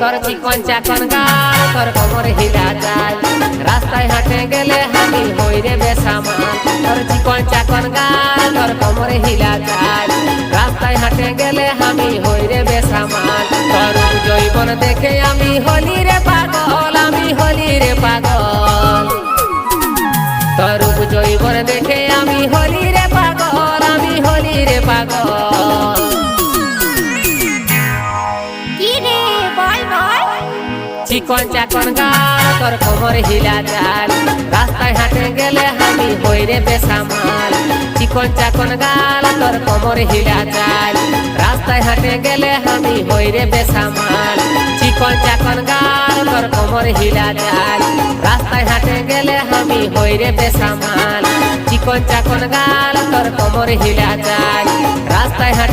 তোর চিকন চাকন গাল, তোর কোমর হিলা চাল। রাস্তায় হাঁটে গেলে আমি হই রে বেসামাল। তোর চিকন চাকন গাল, তোর কোমর হিলা চাল। রাস্তায় হাঁটে গেলে আমি হই রে বেসামাল। তোর জৈবন দেখে আমি হলি রে পাগল, আমি হলি রে পাগল। তোর জৈবন দেখে চিকন চাকন গাল তোর কোমর হিলা চাল রাস্তায় হাঁটে গেলে আমি হই রে বেসামাল চিকন চাকন গাল তোর কোমর হিলা চাল রাস্তায় হাঁটে গেলে আমি হই রে বেসামাল চিকন চাকন গাল তোর কোমর হিলা চাল রাস্তায় হাঁটে গেলে আমি হই রে বেসামাল চিকন চাকন গাল তোর কোমর হিলা চাল রাস্তায় হাঁটে